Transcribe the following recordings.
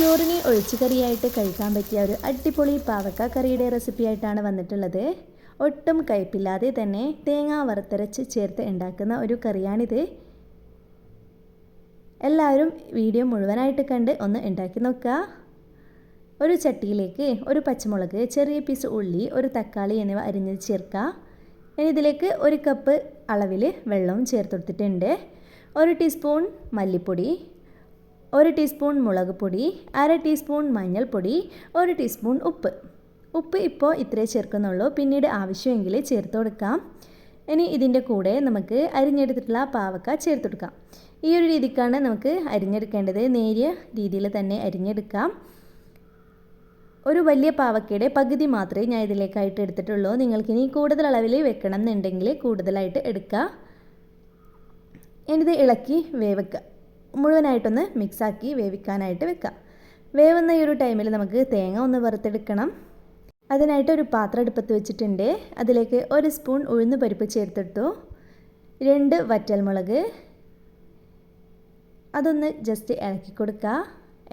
ചോറിന് ഒഴിച്ചു കറിയായിട്ട് കഴിക്കാൻ പറ്റിയ ഒരു അടിപൊളി പാവക്ക കറിയുടെ റെസിപ്പി ആയിട്ടാണ് വന്നിട്ടുള്ളത്. ഒട്ടും കയ്പില്ലാതെ തന്നെ തേങ്ങ വറുത്തരച്ച് ചേർത്ത് ഉണ്ടാക്കുന്ന ഒരു കറിയാണിത്. എല്ലാവരും വീഡിയോ മുഴുവനായിട്ട് കണ്ട് ഒന്ന് ഉണ്ടാക്കി നോക്കുക. ഒരു ചട്ടിയിലേക്ക് ഒരു പച്ചമുളക് ചെറിയ പീസ് ഉള്ളി ഒരു തക്കാളി എന്നിവ അരിഞ്ഞ് ചേർക്കുക. ഇനി ഇതിലേക്ക് ഒരു കപ്പ് അളവിൽ വെള്ളവും ചേർത്ത് കൊടുത്തിട്ടുണ്ട്. ഒരു ടീസ്പൂൺ മല്ലിപ്പൊടി ഒരു ടീസ്പൂൺ മുളക് പൊടി അര ടീസ്പൂൺ മഞ്ഞൾപ്പൊടി ഒരു ടീസ്പൂൺ ഉപ്പ്. ഉപ്പ് ഇപ്പോൾ ഇത്രേ ചേർക്കുന്നുള്ളൂ. പിന്നീട് ആവശ്യമെങ്കിൽ ചേർത്ത് കൊടുക്കാം. ഇനി ഇതിന്റെ കൂടെ നമുക്ക് അരിഞ്ഞെടുത്തിട്ടുള്ള പാവക്ക ചേർത്ത് കൊടുക്കാം. ഈ ഒരു രീതിക്കാണ് നമുക്ക് അരിഞ്ഞെടുക്കേണ്ടത്. നേരിയ രീതിയിൽ തന്നെ അരിഞ്ഞെടുക്കാം. ഒരു വലിയ പാവക്കയുടെ പകുതി മാത്രമേ ഞാൻ ഇതിലേക്കായിട്ട് എടുത്തിട്ടുള്ളൂ. നിങ്ങൾക്കിനി കൂടുതൽ അളവിൽ വെക്കണം എന്നുണ്ടെങ്കിൽ കൂടുതലായിട്ട് എടുക്കുക ഇനിത് ഇളക്കി വേവിക്കുക മുഴുവനായിട്ടൊന്ന് മിക്സാക്കി വേവിക്കാനായിട്ട് വെക്കാം. വേവുന്ന ഈ ഒരു ടൈമിൽ നമുക്ക് തേങ്ങ ഒന്ന് വറുത്തെടുക്കണം. അതിനായിട്ട് ഒരു പാത്രം അടുപ്പത്ത് വെച്ചിട്ടുണ്ട്. അതിലേക്ക് ഒരു സ്പൂൺ ഉഴുന്ന് പരിപ്പ് ചേർത്തെടുത്തു രണ്ട് വറ്റൽമുളക്. അതൊന്ന് ജസ്റ്റ് ഇളക്കി കൊടുക്കുക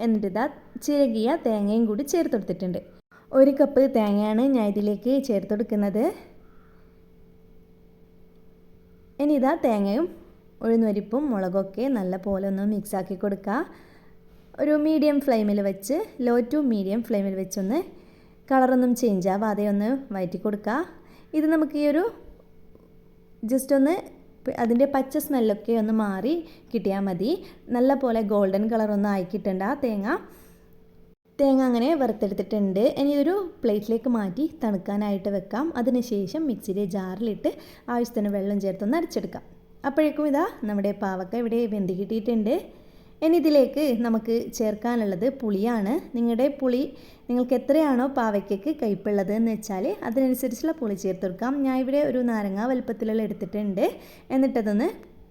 എന്നിട്ട് ഇതാ ചിരകിയ തേങ്ങയും കൂടി ചേർത്ത് കൊടുത്തിട്ടുണ്ട്. ഒരു കപ്പ് തേങ്ങയാണ് ഞാൻ ഇതിലേക്ക് ചേർത്ത് കൊടുക്കുന്നത്. ഇനി ഇതാ തേങ്ങയും ഉഴുന്നുവരിപ്പും മുളകൊക്കെ നല്ല പോലെ ഒന്ന് മിക്സാക്കി കൊടുക്കുക. ഒരു മീഡിയം ഫ്ലെയിമിൽ വെച്ച് ലോ ടു മീഡിയം ഫ്ലെയിമിൽ വെച്ചൊന്ന് കളറൊന്നും ചേഞ്ച് ആവാതെ ഒന്ന് വയറ്റി കൊടുക്കുക. ഇത് നമുക്ക് ഈ ഒരു ജസ്റ്റ് ഒന്ന് അതിന്റെ പച്ച സ്മെല്ലൊക്കെ ഒന്ന് മാറി കിട്ടിയാൽ മതി. നല്ല പോലെ ഗോൾഡൻ കളറൊന്നും ആയി കിട്ടണ്ട തേങ്ങ. തേങ്ങ അങ്ങനെ വറുത്തെടുത്തിട്ടുണ്ട്. ഇനി ഒരു പ്ലേറ്റിലേക്ക് മാറ്റി തണുക്കാനായിട്ട് വെക്കാം. അതിനുശേഷം മിക്സിയിലെ ജാറിലിട്ട് ആവശ്യത്തിന് വെള്ളം ചേർത്തൊന്ന് അരച്ചെടുക്കാം. അപ്പോഴേക്കും ഇതാ നമ്മുടെ പാവക്ക ഇവിടെ വെന്ത് കിട്ടിയിട്ടുണ്ട്. ഇനി ഇതിലേക്ക് നമുക്ക് ചേർക്കാനുള്ളത് പുളിയാണ്. നിങ്ങളുടെ പുളി നിങ്ങൾക്ക് എത്രയാണോ പാവയ്ക്കയ്ക്ക് കയ്പുള്ളത് എന്ന് വെച്ചാൽ അതിനനുസരിച്ചുള്ള പുളി ചേർത്ത് കൊടുക്കാം. ഞാൻ ഇവിടെ ഒരു നാരങ്ങ വലുപ്പത്തിലുള്ള എടുത്തിട്ടുണ്ട്. എന്നിട്ടതൊന്ന്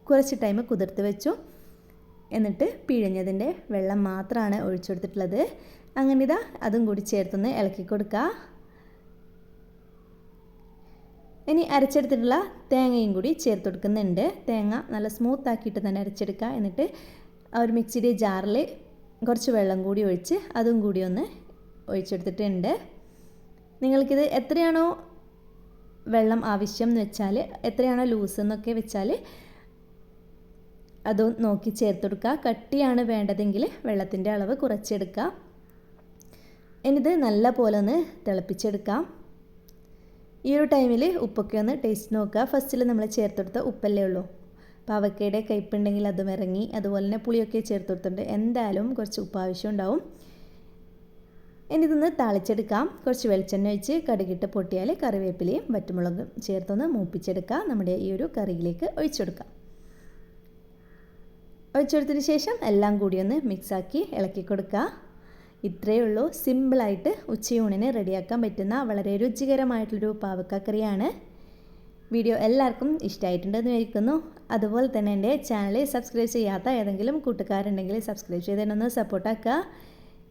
കുറച്ച് ടൈം കുതിർത്ത് വെച്ചു. എന്നിട്ട് പിഴിഞ്ഞതിന്റെ വെള്ളം മാത്രമാണ് ഒഴിച്ചു കൊടുത്തിട്ടുള്ളത്. അങ്ങനെ ഇതാ അതും കൂടി ചേർത്തൊന്ന് ഇളക്കി കൊടുക്കുക ഇനി അരച്ചെടുത്തിട്ടുള്ള തേങ്ങയും കൂടി ചേർത്ത് കൊടുക്കുന്നുണ്ട്. തേങ്ങ നല്ല സ്മൂത്ത് ആക്കിയിട്ട് തന്നെ അരച്ചെടുക്കുക. എന്നിട്ട് ഒരു മിക്സിയുടെ ജാറിൽ കുറച്ച് വെള്ളം കൂടി ഒഴിച്ച് അതും കൂടി ഒന്ന് ഒഴിച്ചെടുത്തിട്ടുണ്ട്. നിങ്ങൾക്കിത് എത്രയാണോ വെള്ളം ആവശ്യം എന്ന് വെച്ചാൽ എത്രയാണോ ലൂസ് എന്നൊക്കെ വെച്ചാൽ അതും നോക്കി ചേർത്ത് കൊടുക്കുക. കട്ടിയാണ് വേണ്ടതെങ്കിൽ വെള്ളത്തിന്റെ അളവ് കുറച്ചെടുക്കുക. ഇനിത് നല്ല പോലെ ഒന്ന് തിളപ്പിച്ചെടുക്കാം. ഈ ഒരു ടൈമിൽ ഉപ്പൊക്കെ ഒന്ന് ടേസ്റ്റ് നോക്കുക. ഫസ്റ്റിൽ നമ്മൾ ചേർത്തെടുത്ത ഉപ്പല്ലേ ഉള്ളൂ. പാവക്കയുടെ കയ്പുണ്ടെങ്കിൽ അതും ഇറങ്ങി അതുപോലെ തന്നെ പുളിയൊക്കെ ചേർത്ത് കൊടുത്തിട്ടുണ്ട്. എന്തായാലും കുറച്ച് ഉപ്പ് ആവശ്യം ഉണ്ടാവും. ഇനി തളിച്ചെടുക്കാം. കുറച്ച് വെളിച്ചെണ്ണ ഒഴിച്ച് കടുകിട്ട് പൊട്ടിയാൽ കറിവേപ്പിലയും വറ്റുമുളകും ചേർത്തൊന്ന് മൂപ്പിച്ചെടുക്കുക നമ്മുടെ ഈ ഒരു കറിയിലേക്ക് ഒഴിച്ചെടുക്കാം ഒഴിച്ചെടുത്തതിന് ശേഷം എല്ലാം കൂടി ഒന്ന് മിക്സാക്കി ഇളക്കി കൊടുക്കുക ഇത്രയേ ഉള്ളൂ. സിമ്പിളായിട്ട് ഉച്ചയൂണിന് റെഡിയാക്കാൻ പറ്റുന്ന വളരെ രുചികരമായിട്ടുള്ളൊരു പാവക്കക്കറിയാണ്. വീഡിയോ എല്ലാവർക്കും ഇഷ്ടമായിട്ടുണ്ടെന്ന് വിചാരിക്കുന്നു. അതുപോലെ തന്നെ എന്റെ ചാനൽ സബ്സ്ക്രൈബ് ചെയ്യാത്ത ഏതെങ്കിലും കൂട്ടുകാരുണ്ടെങ്കിൽ സബ്സ്ക്രൈബ് ചെയ്ത് തന്നെ ഒന്ന് സപ്പോർട്ടാക്കുക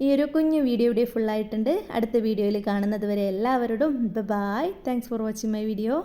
ഈ ഒരു കുഞ്ഞു വീഡിയോ ഇവിടെ ഫുള്ളായിട്ടുണ്ട് അടുത്ത വീഡിയോയിൽ കാണുന്നത് വരെ എല്ലാവരോടും bye thanks for watching my video